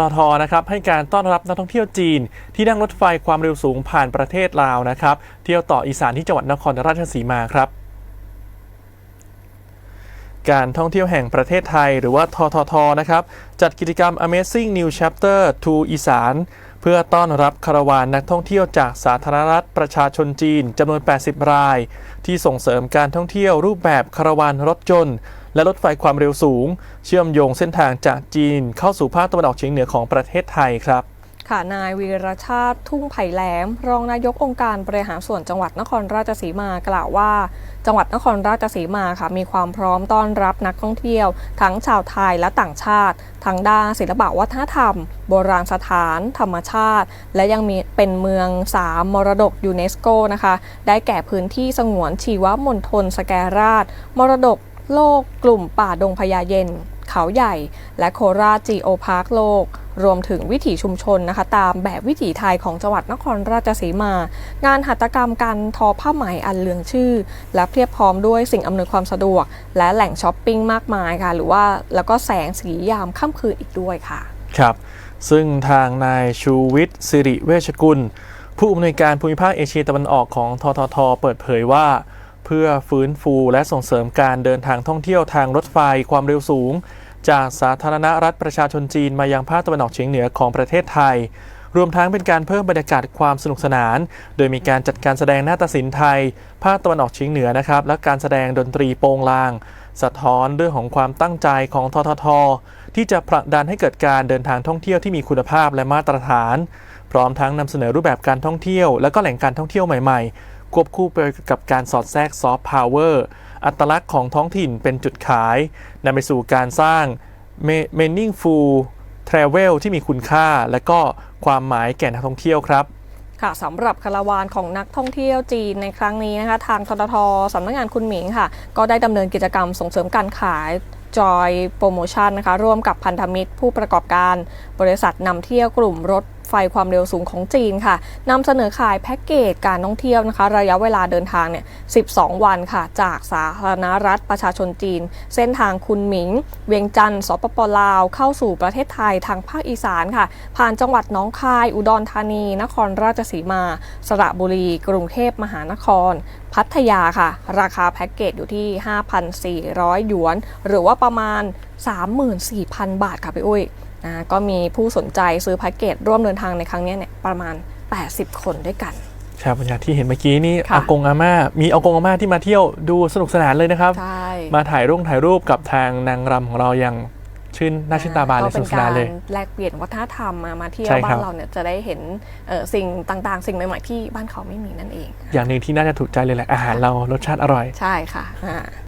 ททนะครับให้การต้อนรับนักท่องเที่ยวจีน ที่นั่งรถไฟความเร็วสูงผ่านประเทศลาวนะครับ เที่ยวต่ออีสานที่จังหวัดนครราชสีมาครับ การท่องเที่ยวแห่งประเทศไทย หรือว่าทททนะครับจัดกิจกรรม Amazing New Chapter to อีสานเพื่อต้อนรับคารวานนักท่องเที่ยวจากสาธารณรัฐประชาชนจีนจำนวน 80 ราย ที่ส่งเสริมการท่องเที่ยวรูปแบบคารวานรถยนต์ และรถไฟความเร็วสูง เชื่อมโยงเส้นทางจากจีนเข้าสู่ภาคตะวันออกเฉียงเหนือของประเทศไทยครับค่ะนายวีรชาติทุ่งไผ่แหลม รองนายกองค์การบริหารส่วนจังหวัดนครราชสีมากล่าวว่า จังหวัดนครราชสีมาค่ะมีความพร้อมต้อนรับนักท่องเที่ยว ทั้งชาวไทยและต่างชาติทั้งด้านศิลปวัฒนธรรม โบราณสถาน ธรรมชาติ และยังมีเป็นเมืองสามมรดกยูเนสโกนะคะ ได้แก่พื้นที่สงวนชีวมณฑลสแกราช มรดก โลกกลุ่มป่าดงพญาเย็น เขาใหญ่ และโคราชจีโอพาร์คโลก รวมถึงวิถีชุมชนนะคะ ตามแบบวิถีไทยของจังหวัดนครราชสีมา งานหัตถกรรมการทอผ้าไหมอันเลืองชื่อ และเพียบพร้อมด้วยสิ่งอำนวยความสะดวก และแหล่งช้อปปิ้งมากมายค่ะ หรือว่าแล้วก็แสงสียามค่ำคืนอีกด้วยค่ะ ครับ ซึ่งทางนายชูวิทย์สิริเวชกุล ผู้อำนวยการภูมิภาคเอเชียตะวันออกของททท เปิดเผยว่า พื่อฟื้นฟูและส่งเสริมการเดินทางท่องเที่ยวทางรถไฟความเร็วสูง จากสาธารณรัฐประชาชนจีนมายังภาคตะวันออกเฉียงเหนือของประเทศไทย รวมทั้งเป็นการเพิ่มบรรยากาศความสนุกสนาน โดยมีการจัดการแสดงนาฏศิลป์ไทย ภาคตะวันออกเฉียงเหนือนะครับและการแสดงดนตรีโปงลาง สะท้อนเรื่องของความตั้งใจของททท ที่จะผลักดันให้เกิดการเดินทางท่องเที่ยวที่มีคุณภาพและมาตรฐาน พร้อมทั้งนำเสนอรูปแบบการท่องเที่ยว และก็แหล่งการท่องเที่ยวใหม่ ๆ ควบคู่ไปกับการสอดแทรกซอฟต์พาวเวอร์อัตลักษณ์ของท้องถิ่นเป็นจุดขายนำไปสู่การสร้าง meaningful travel ที่มีคุณค่า และก็ความหมายแก่นักท่องเที่ยวครับค่ะสำหรับคาราวานของนักท่องเที่ยวจีนในครั้งนี้นะคะ ทางทททสำนักงานคุณหมิงค่ะ ก็ได้ดำเนินกิจกรรมส่งเสริมการขายจอยโปรโมชั่นนะคะ ร่วมกับพันธมิตรผู้ประกอบการ บริษัทนำเที่ยวกลุ่มรถไฟความเร็วสูงของจีนค่ะนำเสนอขายแพ็กเกจการท่องเที่ยวนะคะ ระยะเวลาเดินทางเนี่ย 12 วันค่ะ จากสาธารณรัฐประชาชนจีน เส้นทางคุนหมิง เวียงจันทร์สปปลาว เข้าสู่ประเทศไทยทางภาคอีสานค่ะ ผ่านจังหวัดน้องคาย อุดรธานี นครราชสีมา สระบุรี กรุงเทพมหานคร พัทยาค่ะ ราคาแพ็กเกจอยู่ที่ 5,400 หยวน หรือว่าประมาณ 34,000 บาทค่ะพี่อุ้ย นะก็มีผู้สนใจซื้อแพ็กเกจร่วมเดินทางในครั้งเนี้ยเนี่ยประมาณ 80 คนด้วยกันครับอย่างที่เห็นเมื่อกี้นี่ค่ะอากงอาม่ามีอากงอาม่าที่มาเที่ยวดูสนุกสนานเลยนะครับใช่มาถ่ายรูปถ่ายรูปกับทางนางรำของเราอย่างชื่นน่าชื่นตาบานเลยสนุกสนานเลยก็เป็นการแลกเปลี่ยนวัฒนธรรมมามาเที่ยวใช่ครับบ้านเราเนี่ยจะได้เห็นเอ่อสิ่งต่างๆ สิ่งใหม่ๆที่บ้านเขาไม่มีนั่นเอง อย่างหนึ่งที่น่าจะถูกใจเลยแหละอาหารเรารสชาติอร่อยใช่ค่ะอ่า